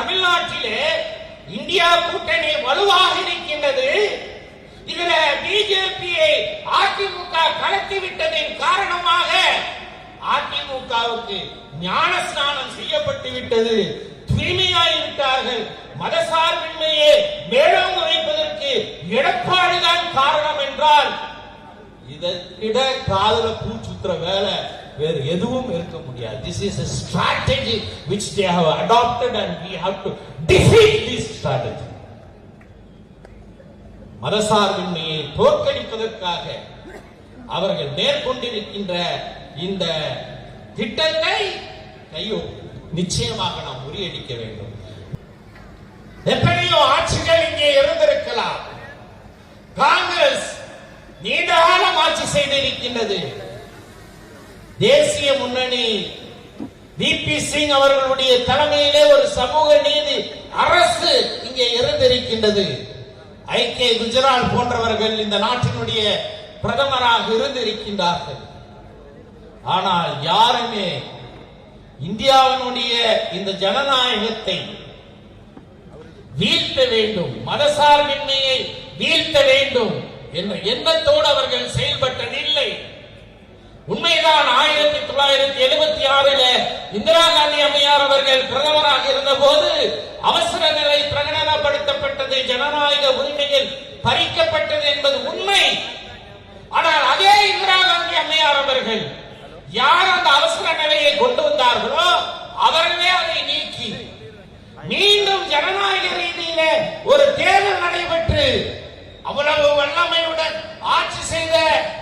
தமிழ்நாட்டிலே இந்தியா கூட்டணி வலுவாக இருக்கின்றது இதுல பிஜேபியை அதிமுக கலத்தி விட்டதின் காரணமாக அதிமுகவுக்கு ஞான ஸ்நானம் செய்யப்பட்டு விட்டது. தூய்மையாகிவிட்டார்கள் மதசார்பின்மையை மேலோங்க வைப்பதற்கு எடப்பாடுதான் காரணம் என்றால் இதற்கிட காதல பூச்சுத்துற வேலை வேறு எதுவும் இருக்க முடியாது. This is a strategy which they have adopted and we have to defeat this strategy. மதசார்பின்மையை தோற்கடிப்பதற்காக அவர்கள் மேற்கொண்டிருக்கின்ற இந்த திட்டத்தை கையோ நிச்சயமாக நாம் முறியடிக்க வேண்டும். எத்தனையோ ஆட்சிகள் இங்கே இருந்திருக்கலாம். காங்கிரஸ் நீண்ட காலம் ஆட்சி செய்திருக்கின்றது. தேசிய முன்னணி பி. சிங் அவர்களுடைய தலைமையிலே ஒரு சமூக நீதி அரசு இங்கே இருந்திருக்கின்றது. ஐக்கிய குஜராத் போன்றவர்கள் இந்த நாட்டினுடைய பிரதமராக இருந்திருக்கின்றார்கள். ஆனால் யாருமே இந்தியாவினுடைய இந்த ஜனநாயகத்தை வீழ்த்த வேண்டும் மதசார்பின்மையை வீழ்த்த வேண்டும் என்ற எண்ணத்தோடு அவர்கள் செயல்பட்டதில்லை. உண்மைதான் ஆயிரத்தி தொள்ளாயிரத்தி எழுபத்தி ஆறில் இந்திரா காந்தி அம்மையார் அவர்கள் பிரதமராக இருந்த போது அவசர நிலை பிரகடனப்படுத்தப்பட்டது ஜனநாயக உரிமையில் பறிக்கப்பட்டது என்பது உண்மை. ஆனால் அதே இந்திரா காந்தி அம்மையார் அவர்கள் யார் அந்த அவசர நிலையை கொண்டு வந்தார்களோ அவர்களே அதை நீக்கி. மீண்டும் ஜனநாயக ரீதியில ஒரு தேர்தல் நடைபெற்று அவ்வளவு வல்லமையுடன் ஆட்சி செய்த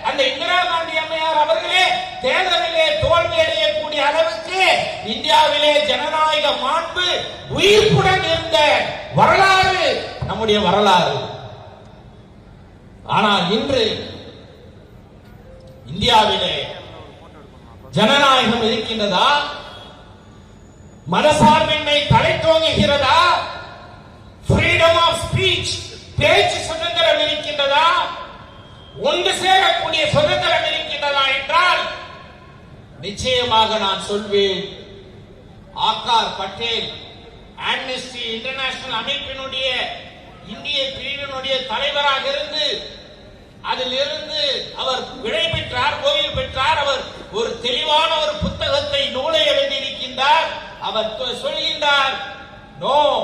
அந்த இந்திரா காந்தி அம்மையார் அவர்களே தேர்தலிலே தோல்வி அடையக்கூடிய அளவுக்கு இந்தியாவிலே ஜனநாயக மாண்பு உயிர்ப்புடன் இருந்த வரலாறு நம்முடைய வரலாறு. ஆனால் இன்று இந்தியாவிலே ஜனநாயகம் இருக்கின்றதா? மதசார்பின்மை தலை தோங்குகிறதா ஃப்ரீடம் ஆஃப் ஸ்பீச் பேச்சு சுதந்திரம் இருக்கின்றதா? ஒன்று சேரக்கூடிய சுதந்திரம் இருக்கின்றதா என்றால் நிச்சயமாக நான் சொல்வேன். ஆகார் பட்டேல் ஆம்னஸ்டி இன்டர்நேஷனல் அமைப்பினுடைய இந்திய பிரிவினுடைய தலைவராக இருந்து அதிலிருந்து அவர் விடை பெற்றார் ஓய்வு பெற்றார். அவர் ஒரு தெளிவான ஒரு புத்தகத்தை நூலை எழுதியிருக்கின்றார். அவர் தொ- சொல்கின்றார் no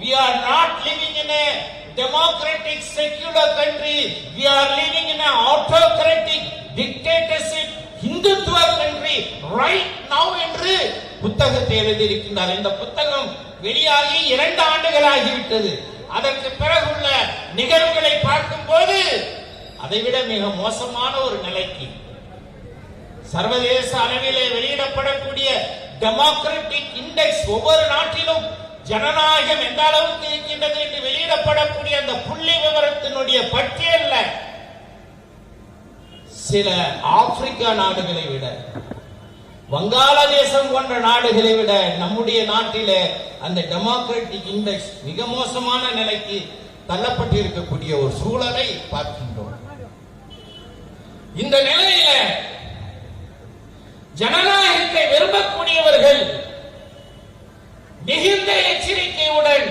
we are not living in democratic secular country we are living in an autocratic dictatorship Hindutva country right now என்று புத்தகத்தை எழுதியிருக்கின்றார். இந்த புத்தகம் வெளியாகி இரண்டு ஆண்டுகள் ஆகிவிட்டது அதற்கு பிறகுள்ள நிகழ்வுகளை பார்க்கும்போது அதைவிட மிக மோசமான ஒரு நிலைக்கு சர்வதேச அளவிலே வெளியிடப்படக்கூடிய டெமோக்ராட்டிக் இண்டெக்ஸ் ஒவ்வொரு நாட்டிலும் ஜனநாயகம் எந்த அளவுக்கு இருக்கின்றது என்று வெளியிடப்படக்கூடிய அந்த புள்ளி விவரத்தினுடைய பட்டியல்ல சில ஆப்பிரிக்கா நாடுகளை விட வங்காளதேசம் போன்ற நாடுகளை விட நம்முடைய நாட்டில அந்த டெமோக்ராட்டிக் இண்டெக்ஸ் மிக மோசமான நிலைக்கு தள்ளப்பட்டிருக்கக்கூடிய ஒரு சூழலை பார்க்கின்றோம். இந்த நிலையில ஜனநாயகத்தை விரும்பக்கூடியவர்கள் மிகுந்த எச்சரிக்கையுடன்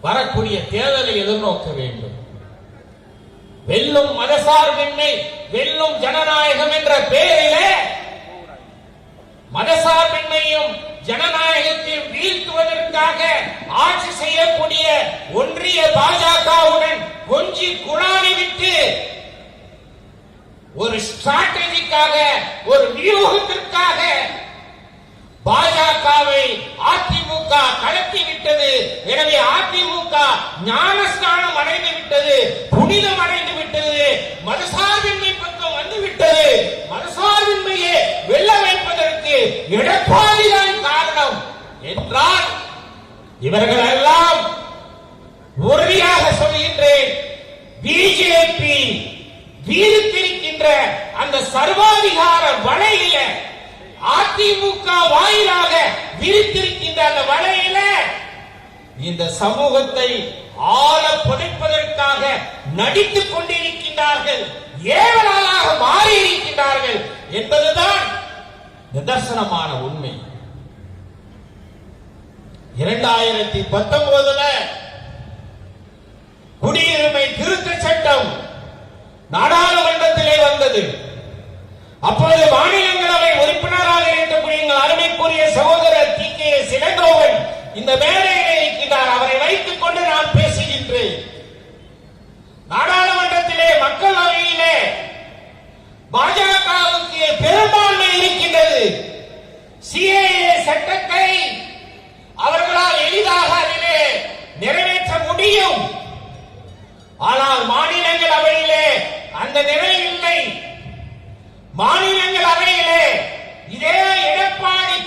வரக்கூடிய தேர்தலை எதிர்நோக்க வேண்டும். வெல்லும் மதசார்பின்மை வெல்லும் ஜனநாயகம் என்ற பெயரிலே மதசார்பின்மையும் ஜனநாயகத்தையும் வீழ்த்துவதற்காக ஆட்சி செய்யக்கூடிய ஒன்றிய பாஜகவுடன் கொஞ்சி குழாவி விட்டு ஒரு ஸ்ட்ராட்டஜிக்காக ஒரு வியூகத்திற்காக பாஜகவை அதிமுக கடத்தி விட்டது எனவே அதிமுக ஞானஸ்தானம் அடைந்து விட்டது புனிதம் அடைந்து விட்டது மதசார்பின்மை பக்கம் வந்து விட்டது மதசார்பின்மையை வெல்ல வைப்பதற்கு எடப்பாடிதான் காரணம் என்றால் இவர்கள் எல்லாம் உறுதியாக சொல்கின்றேன். பிஜேபி வீழ்த்திருக்கின்ற அந்த சர்வாதிகார வலையில அதிமுக வாயிலாக விரித்திருக்கின்ற அந்த வலையில இந்த சமூகத்தை ஆள புதைப்பதற்காக நடித்துக் கொண்டிருக்கின்றார்கள் ஏவலாளாக மாறி இருக்கின்றார்கள் என்பதுதான் நிதர்சனமான உண்மை. இரண்டாயிரத்தி பத்தொன்பதுல குடியுரிமை திருத்த சட்டம் நாடாளுமன்றத்திலே வந்தது. அப்பொழுது மாநில உறுப்பினராக இருக்கக்கூடிய எங்கள் அருமைக்குரிய சகோதரர் டி. கே. சிலங்கோவன் இந்த மேடையிலே இருக்கிறார். அவரை வைத்துக் கொண்டு நான் பேசுகின்றேன். நாடாளுமன்றத்திலே மக்களவையிலே பாஜகவுக்கு பெரும்பான்மை இருக்கின்றது. சிஏஏ சட்டத்தை அவர்களால் எளிதாக அதிலே நிறைவேற்ற முடியும். ஆனால் மாநிலங்களவையிலே அந்த நிலை இல்லை மாநிலங்கள்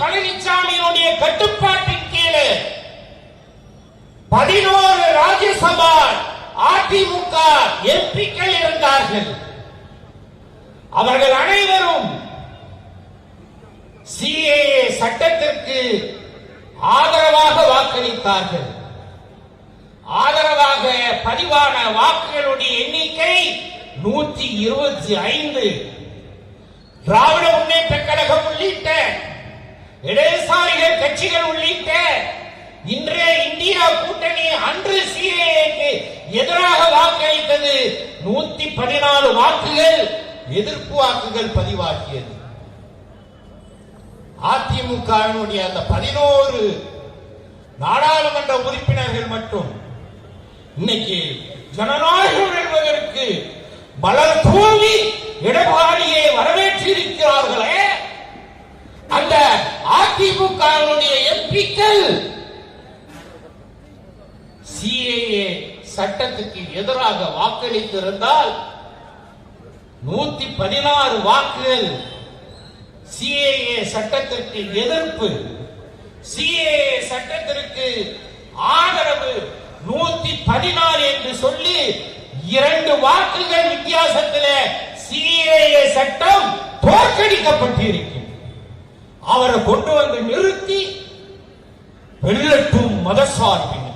பழனிசாமியினுடைய கட்டுப்பாட்டின் கீழே பதினோரு ராஜ்யசபா அதிமுக எம்பிக்கள் இருந்தார்கள். அவர்கள் அனைவரும் சிஏஏ சட்டத்திற்கு ஆதரவாக வாக்களித்தார்கள். ஆதரவாக பதிவான வாக்குகளுடைய எண்ணிக்கை நூற்றி இருபத்தி ஐந்து. திராவிட முன்னேற்ற கழகம் உள்ளிட்ட இடதுசாரிகள் கட்சிகள் உள்ளிட்ட இன்றைய இந்தியா கூட்டணி அன்று சிஏஏக்கு எதிராக வாக்களித்தது. நூத்தி பதினாலு வாக்குகள் எதிர்ப்பு வாக்குகள் பதிவாகியது. அதிமுகவினுடைய அந்த பதினோரு நாடாளுமன்ற உறுப்பினர்கள் மட்டும் இன்னைக்கு ஜனநாயகம் என்பதற்கு மலர் தூவி எடப்பாடியை வரவேற்றிருக்கிறார்களே. அந்த அதிமுக எம்பிக்கள். சிஏஏ சட்டத்துக்கு எதிராக வாக்களித்திருந்தால் நூத்தி பதினாறு வாக்குகள் சிஏஏ சட்டத்திற்கு எதிர்ப்பு. சிஏஏ சட்டத்திற்கு ஆதரவு நூத்தி பதினாறு என்று சொல்லி இரண்டு வாக்குகள் வித்தியாசத்தில் சிஏஏ சட்டம் தோற்கடிக்கப்பட்டிருக்கிறது. அவரை கொண்டு வந்து நிறுத்தி வெள்ளட்டும் மதசார்பின்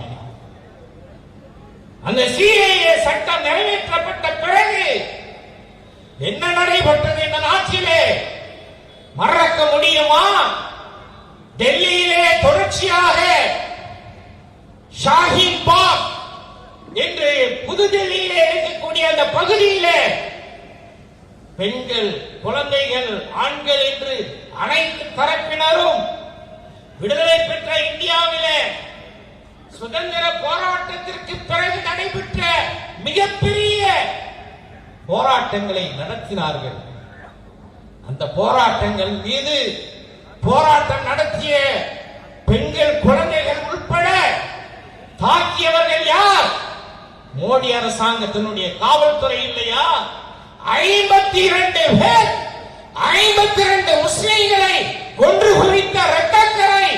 அந்த சிஐஏ சட்டம் நிறைவேற்றப்பட்ட பிறகு என்ன நடைபெற்றது இந்த நாட்டிலே? மறக்க முடியுமா? டெல்லியிலே தொடர்ச்சியாக ஷாஹின் பாக் என்று புதுடெல்லியிலே இருக்கக்கூடிய அந்த பகுதியிலே பெண்கள் குழந்தைகள் ஆண்கள் என்று அனைத்து தரப்பினரும் விடுதலை பெற்ற இந்தியாவிலே சுதந்திர போராட்டத்திற்கு பிறகு நடைபெற்ற மிகப்பெரிய போராட்டங்களை நடத்தினார்கள். அந்த போராட்டங்கள் மீது போராட்டம் நடத்திய பெண்கள் குழந்தைகள் உட்பட தாக்கியவர்கள் யார்? மோடி அரசாங்கத்தினுடைய காவல்துறை இல்லையா? ஐம்பத்தி இரண்டு பேர் ஐம்பத்தி இரண்டு முஸ்லிம்களை கொன்று குவித்த ரத்தக்கரை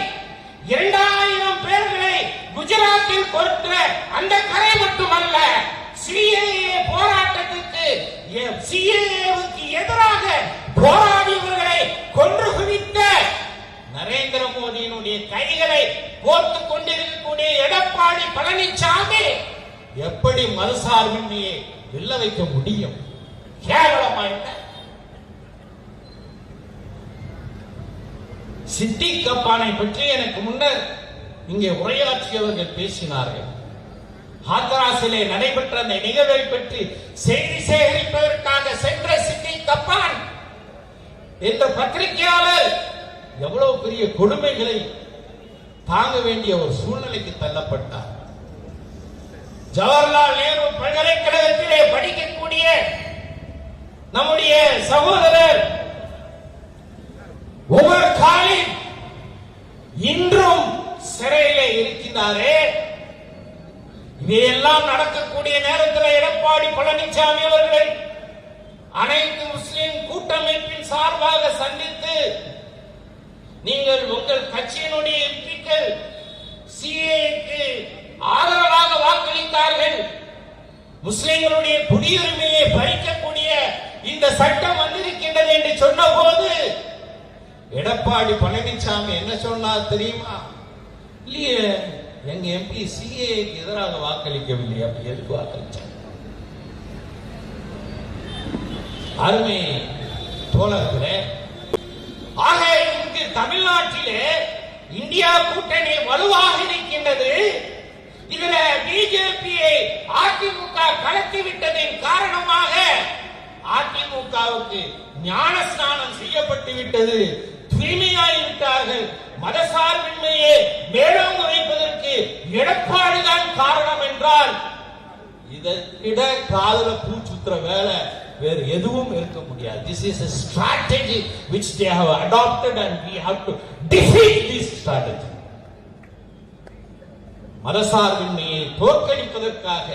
இரண்டாயிரம் பேர்களை குஜராத்தில் கொடுத்த அந்த கரை மட்டுமல்ல சிஏஏ போராட்டத்துக்கு சிஏஏவுக்கு எதிராக போராடியவர்களை கொன்று குவித்த நரேந்திர மோடியினுடைய கைகளை கோர்த்துக் கொண்டிருக்கக்கூடிய எடப்பாடி பழனிசாமி எப்படி மறுசார்பின்மையை வெல்ல வைக்க முடியும்? கேவலமா இல்லை சிட்டி கப்பானை பற்றி எனக்கு முன்னர் இங்கே உரையாற்றியவர்கள் பேசினார்கள். ஹாத்ராசிலே நடைபெற்ற அந்த நிகழ்வை பற்றி செய்தி சேகரிப்பதற்காக சென்ற சிட்டி கப்பான் இந்த பத்திரிகையாளர் எவ்வளவு பெரிய கொடுமைகளை தாங்க வேண்டிய ஒரு சூழ்நிலைக்கு தள்ளப்பட்டார். ஜவஹர்லால் நேரு பல்கலைக்கழகத்திலே படிக்கக்கூடிய நம்முடைய சகோதரர் சிறையிலே இதையெல்லாம் நடக்கக்கூடிய நேரத்தில் எடப்பாடி பழனிசாமி அவர்களை அனைத்து முஸ்லிம் கூட்டமைப்பின் சார்பாக சந்தித்து நீங்கள் உங்கள் கட்சியினுடைய எம்பிக்கள் சிஏக்கு ஆதரவாக வாக்களித்தார்கள். முஸ்லிம்களுடைய குடியுரிமையை பறிக்கக்கூடிய இந்த சட்டம் வந்திருக்கின்றது என்று சொன்னபோது எடப்பாடி பழனிசாமி என்ன சொன்னார் தெரியுமா? இல்லையே. எங்க எம்பி சிஏக்கு எதிராக வாக்களிக்கவில்லை. அப்படி எதுக்கு வாக்களிச்சாங்க? அருமை தோழர்களே ஆக இங்கு தமிழ்நாட்டிலே இந்தியா கூட்டணி வலுவாக இருக்கின்றது இதுல பிஜேபியை அதிமுக கலத்தி விட்டதின் காரணமாக அதிமுகவுக்கு ஞான ஸ்நானம் செய்யப்பட்டு விட்டது சிறுமியாகிவிட்டார்கள் மதசார்பின்மையை மேலோங்க வைப்பதற்கு எடப்பாடிதான் காரணம் என்றால் இதற்கிட காதல பூச்சுத்துற வேலை வேறு எதுவும் இருக்க முடியாது. This is a strategy which they have adopted and we have to defeat this strategy. மதசார்பின்மையை தோற்கடிப்பதற்காக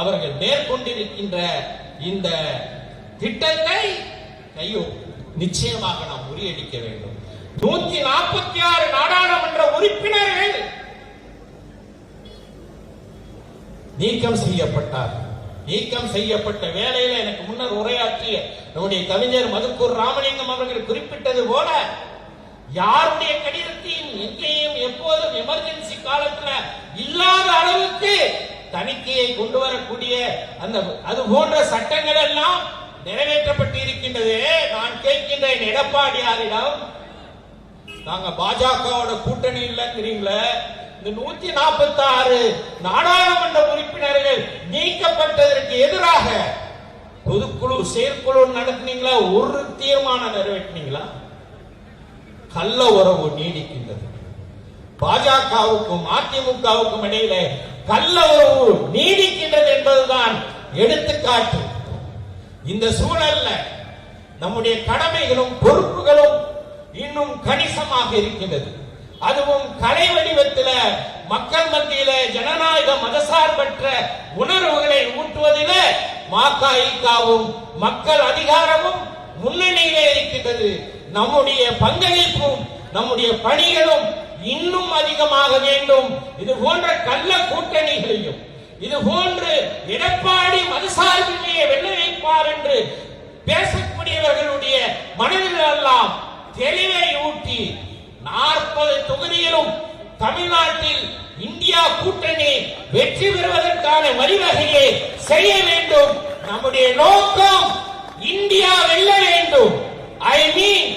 அவர்கள் மேற்கொண்டிருக்கின்ற இந்த திட்டத்தை கையோ நிச்சயமாக நாம் முறியடிக்க வேண்டும் நூத்தி நாற்பத்தி ஆறு நாடாளுமன்ற உறுப்பினர்கள் நீக்கம் செய்யப்பட்டார். நீக்கம் செய்யப்பட்ட வேலையில எனக்கு முன்னர் உரையாற்றிய நம்முடைய கவிஞர் மதுக்கூர் ராமலிங்கம் அவர்கள் குறிப்பிட்டது போல யாருடைய கடிதத்தையும் எங்கேயும் எப்போதும் எமர்ஜென்சி காலத்துல இல்லாத அளவுக்கு தணிக்கையை கொண்டு வரக்கூடிய அந்த அது போன்ற சட்டங்கள் எல்லாம் நிறைவேற்றப்பட்டு இருக்கின்றது நான் கேட்கின்றேன் எடப்பாடியாரிடம் நாங்க பாஜகவோட கூட்டணி இல்லைங்கிறீங்களே இந்த நூத்தி நாற்பத்தி ஆறு நாடாளுமன்ற உறுப்பினர்கள் நீக்கப்பட்டதற்கு எதிராக பொதுக்குழு செயற்குழு நடத்தினீங்களா? ஒரு தீர்மானம் நிறைவேற்றினீங்களா? கள்ள உறவு நீடிக்கின்றது. பாஜகவுக்கும் அதிமுகவுக்கும் இடையில கள்ள உறவு நீடிக்கின்றது என்பதுதான் எடுத்துக்காட்டு. இந்த சூழல்ல நம்முடைய கடமைகளும் பொறுப்புகளும் இன்னும் கணிசமாக இருக்கின்றது. அதுவும் கலை வடிவத்தில் மக்கள் மத்தியில ஜனநாயக மதசார்பற்ற உணர்வுகளை ஊட்டுவதில மகாவும் மக்கள் அதிகாரமும் முன்னணியிலே இருக்கின்றது. நம்முடைய பங்களிப்பும் நம்முடைய பணிகளும் இன்னும் அதிகமாக வேண்டும். இது போன்ற கள்ள கூட்டணிகளையும் இது போன்று எடப்பாடி மதசார்பின்மையை வெல்ல வைப்பார் என்று பேசக்கூடியவர்களுடைய மனதில் எல்லாம் தெளிவை ஊட்டி நாற்பது தொகுதியிலும் தமிழ்நாட்டில் இந்தியா கூட்டணி வெற்றி பெறுவதற்கான வழிவகையை செய்ய வேண்டும். நம்முடைய நோக்கம் இந்தியா வெல்ல வேண்டும். ஐ மீன்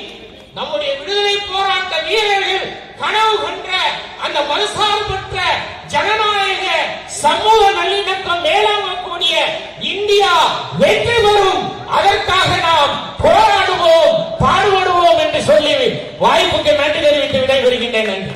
நம்முடைய விடுதலை போராட்ட வீரர்கள் கனவு கொன்ற அந்த மதசார்பற்ற ஜனநாயக சமூக நல்லிணக்கம் மேலாங்கக்கூடிய இந்தியா வெற்றி பெறும். அதற்காக நாம் போராடுவோம் பாடுபடுவோம் என்று சொல்லி வாய்ப்புக்கு நன்றி தெரிவித்து விடைபெறுகின்றேன் நன்றி.